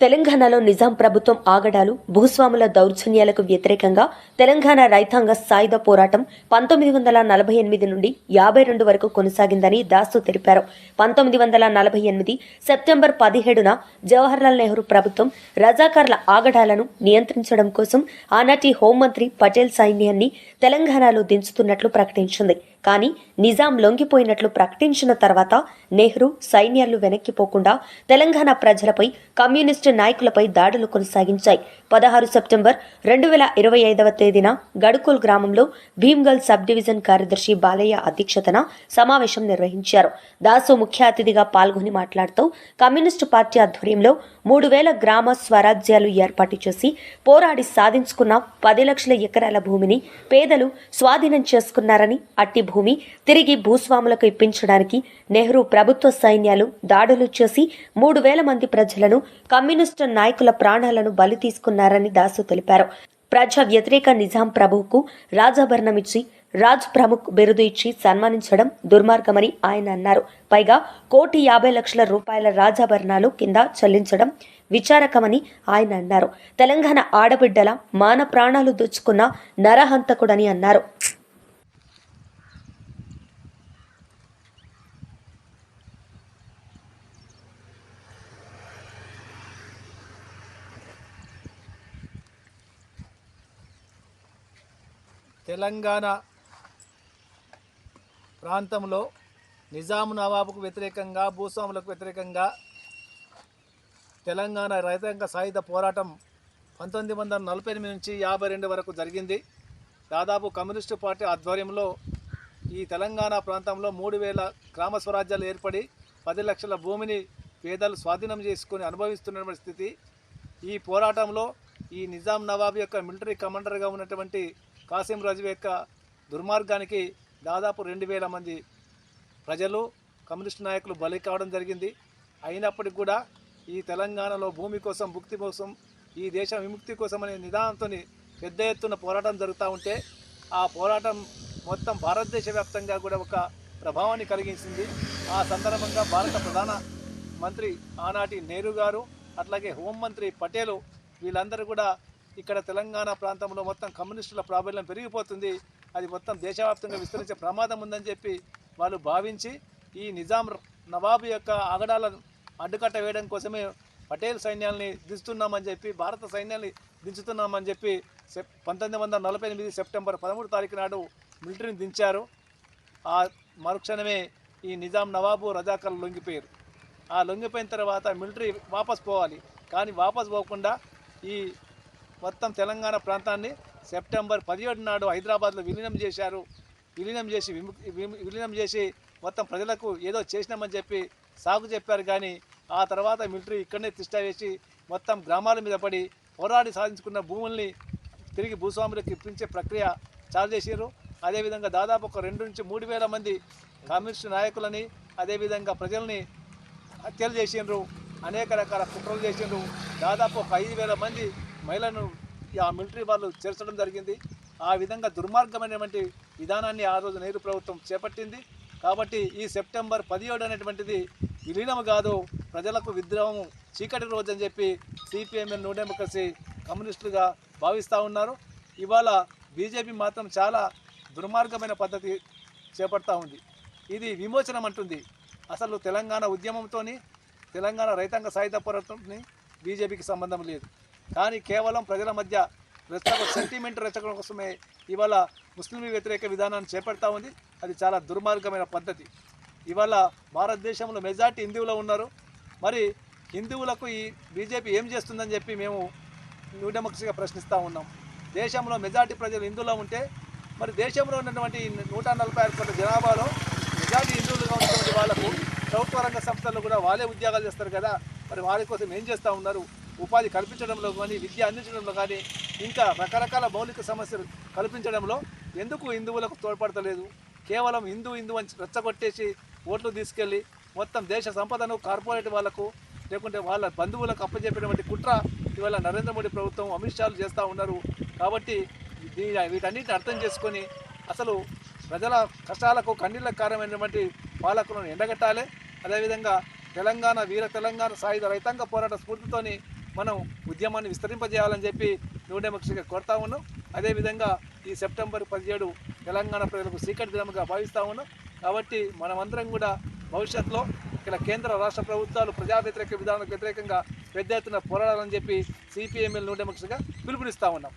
తెలంగాణలో నిజాం ప్రభుత్వం ఆగడాలు భూస్వాముల దౌర్జన్యాలకు వ్యతిరేకంగా తెలంగాణ రైతాంగ సాయుధ పోరాటం పంతొమ్మిది వందల నలభై ఎనిమిది నుండి యాభై రెండు వరకు కొనసాగిందని దాసు తెలిపారు. పంతొమ్మిది వందల నలభై ఎనిమిది సెప్టెంబర్ పదిహేడున జవహర్లాల్ నెహ్రూ ప్రభుత్వం రజాకార్ల ఆగడాలను నియంత్రించడం కోసం ఆనాటి హోంమంత్రి పటేల్ సైన్యాన్ని తెలంగాణలో దించుతున్నట్లు ప్రకటించింది. కానీ నిజాం లొంగిపోయినట్లు ప్రకటించిన తర్వాత నెహ్రూ సైన్యాలు వెనక్కిపోకుండా తెలంగాణ ప్రజలపై కమ్యూనిస్టు నాయకులపై దాడులు కొనసాగించాయి. పదహారు సెప్టెంబర్ రెండు వేల ఇరవై ఐదవ తేదీన గడుకోల్ గ్రామంలో భీమ్గల్ సబ్ డివిజన్ కార్యదర్శి బాలయ్య అధ్యక్షతన సమావేశం నిర్వహించారు. దాసు ముఖ్య అతిథిగా పాల్గొని మాట్లాడుతూ కమ్యూనిస్టు పార్టీ ఆధ్వర్యంలో మూడు వేల గ్రామ స్వరాజ్యాలు ఏర్పాటు చేసి పోరాడి సాధించుకున్న పది లక్షల ఎకరాల భూమిని పేదలు స్వాధీనం చేసుకున్నారని అట్టి భూమి తిరిగి భూస్వాములకు ఇప్పించడానికి నెహ్రూ ప్రభుత్వ సైన్యాలు దాడులు చేసి మూడు వేల మంది ప్రజలను కమ్యూనిస్టు నాయకుల ప్రాణాలను బలి తీసుకున్నారని దాసు తెలిపారు. ప్రజా వ్యతిరేక నిజాం ప్రభువుకు రాజాభరణం ఇచ్చి రాజ్ ప్రముఖ్ బిరుదు ఇచ్చి సన్మానించడం దుర్మార్గమని ఆయన అన్నారు. పైగా కోటి యాభై లక్షల రూపాయల రాజాభరణాలు కింద చెల్లించడం విచారకమని ఆయన అన్నారు. తెలంగాణ ఆడబిడ్డల మాన ప్రాణాలు దోచుకున్న నరహంతకుడని అన్నారు. తెలంగాణ ప్రాంతంలో నిజాం నవాబుకు వ్యతిరేకంగా భూస్వాములకు వ్యతిరేకంగా తెలంగాణ రైతాంగ సాయుధ పోరాటం పంతొమ్మిది వందల నలభై ఎనిమిది నుంచి యాభై రెండు వరకు జరిగింది. దాదాపు కమ్యూనిస్టు పార్టీ ఆధ్వర్యంలో ఈ తెలంగాణ ప్రాంతంలో మూడు వేల గ్రామ స్వరాజ్యాలు ఏర్పడి పది లక్షల భూమిని పేదలు స్వాధీనం చేసుకుని అనుభవిస్తున్నటువంటి స్థితి. ఈ పోరాటంలో ఈ నిజాం నవాబ్ యొక్క మిలిటరీ కమాండర్గా ఉన్నటువంటి కాసిం రాజు యొక్క దుర్మార్గానికి దాదాపు రెండు వేల మంది ప్రజలు కమ్యూనిస్ట్ నాయకులు బలి కావడం జరిగింది. అయినప్పటికి కూడా ఈ తెలంగాణలో భూమి కోసం భుక్తి కోసం ఈ దేశ విముక్తి కోసం అనే నిదానంతో పెద్ద ఎత్తున పోరాటం జరుగుతూ ఉంటే ఆ పోరాటం మొత్తం భారతదేశ వ్యాప్తంగా కూడా ఒక ప్రభావాన్ని కలిగించింది. ఆ సందర్భంగా భారత ప్రధాన మంత్రి ఆనాటి నెహ్రూ గారు అట్లాగే హోంమంత్రి పటేలు వీళ్ళందరూ కూడా ఇక్కడ తెలంగాణ ప్రాంతంలో మొత్తం కమ్యూనిస్టుల ప్రాబల్యం పెరిగిపోతుంది. అది మొత్తం దేశవ్యాప్తంగా విస్తరించే ప్రమాదం ఉందని చెప్పి వాళ్ళు భావించి ఈ నిజాం నవాబు యొక్క ఆగడాలను అడ్డుకట్ట వేయడం కోసమే పటేల్ సైన్యాల్ని దించుతున్నామని చెప్పి భారత సైన్యాన్ని దించుతున్నామని చెప్పి సెప్ పంతొమ్మిది వందల నలభై ఎనిమిది సెప్టెంబర్ పదమూడు తారీఖు నాడు మిలిటరీని దించారు. ఆ మరుక్షణమే ఈ నిజాం నవాబు రజాకర్లు లొంగిపోయారు. ఆ లొంగిపోయిన తర్వాత మిలిటరీ వాపస్ పోవాలి. కానీ వాపస్ పోకుండా ఈ మొత్తం తెలంగాణ ప్రాంతాన్ని సెప్టెంబర్ పదిహేడు నాడు హైదరాబాద్లో విలీనం చేశారు. విలీనం చేసి విముక్ విలీనం చేసి మొత్తం ప్రజలకు ఏదో చేసినామని చెప్పి సాగు చెప్పారు కానీ ఆ తర్వాత మిలిటరీ ఇక్కడనే తిష్ట వేసి మొత్తం గ్రామాల మీద పడి పోరాడి సాధించుకున్న భూముల్ని తిరిగి భూస్వాములకు ఇప్పించే ప్రక్రియ చాలు చేశారు అదేవిధంగా దాదాపు ఒక రెండు నుంచి మూడు వేల మంది కమ్యూనిస్టు నాయకులని అదేవిధంగా ప్రజల్ని హత్యలు చేసిండ్రు అనేక రకాల కుట్రలు చేసిండ్రు దాదాపు ఒక ఐదు వేల మంది మహిళలను ఆ మిలిటరీ వాళ్ళు చేర్చడం జరిగింది. ఆ విధంగా దుర్మార్గమైనటువంటి విధానాన్ని ఆ రోజు నెహ్రూ ప్రభుత్వం చేపట్టింది. కాబట్టి ఈ సెప్టెంబర్ పదిహేడు అనేటువంటిది విలీనం కాదు ప్రజలకు విద్రోహం చీకటి రోజు అని చెప్పి సిపిఎంఎల్ న్యూ డెమోక్రసీ కమ్యూనిస్టులుగా భావిస్తూ ఉన్నారు. ఇవాళ బీజేపీ మాత్రం చాలా దుర్మార్గమైన పద్ధతి చేపడతా ఉంది. ఇది విమోచనం అంటుంది. అసలు తెలంగాణ ఉద్యమంతో తెలంగాణ రైతాంగ సాయుధ పోరాటంని బీజేపీకి సంబంధం లేదు. కానీ కేవలం ప్రజల మధ్య రెచ్చగ సెంటిమెంట్ రెచ్చగడం కోసమే ఇవాళ ముస్లిం వ్యతిరేక విధానాన్ని చేపడతా ఉంది. అది చాలా దుర్మార్గమైన పద్ధతి. ఇవాళ భారతదేశంలో మెజార్టీ హిందువులు ఉన్నారు. మరి హిందువులకు ఈ బీజేపీ ఏం చేస్తుందని చెప్పి మేము న్యూ డెమోక్రసీగా ప్రశ్నిస్తూ ఉన్నాం. దేశంలో మెజార్టీ ప్రజలు హిందువులో ఉంటే మరి దేశంలో ఉన్నటువంటి నూట నలభై ఆరు కోట్ల జనాభాలో మెజార్టీ హిందువులుగా ఉన్నటువంటి వాళ్ళకు ప్రభుత్వ రంగ సంస్థల్లో కూడా వాళ్ళే ఉద్యోగాలు చేస్తారు కదా. మరి వారి కోసం ఏం చేస్తూ ఉన్నారు? ఉపాధి కల్పించడంలో కానీ విద్య అందించడంలో కానీ ఇంకా రకరకాల మౌలిక సమస్యలు కల్పించడంలో ఎందుకు హిందువులకు తోడ్పడతలేదు? కేవలం హిందూ హిందూ అని రెచ్చగొట్టేసి ఓట్లు తీసుకెళ్ళి మొత్తం దేశ సంపదను కార్పొరేట్ వాళ్ళకు లేకుంటే వాళ్ళ బంధువులకు అప్పచెప్పినటువంటి కుట్ర ఇవాళ నరేంద్ర మోడీ ప్రభుత్వం అమిత్ షాలు చేస్తూ ఉన్నారు. కాబట్టి వీటన్నిటిని అర్థం చేసుకొని అసలు ప్రజల కష్టాలకు కన్నీళ్ళకు కారణమైనటువంటి పాలకులను ఎండగట్టాలి. అదేవిధంగా తెలంగాణ వీర తెలంగాణ సాయుధ రైతాంగ పోరాట స్ఫూర్తితోని మనం ఉద్యమాన్ని విస్తరింపజేయాలని చెప్పి నూడెమక్షిగా కోరుతా ఉన్నాం. అదేవిధంగా ఈ సెప్టెంబర్ పదిహేడు తెలంగాణ ప్రజలకు సీకట్ దినముగా భావిస్తా ఉన్నాం. కాబట్టి మనమందరం కూడా భవిష్యత్తులో ఇక్కడ కేంద్ర రాష్ట్ర ప్రభుత్వాలు ప్రజా వ్యతిరేక విధానాలకు వ్యతిరేకంగా పెద్ద ఎత్తున పోరాడాలని చెప్పి సిపిఎంఎల్ నూడెమక్షిగా పిలుపునిస్తా ఉన్నాం.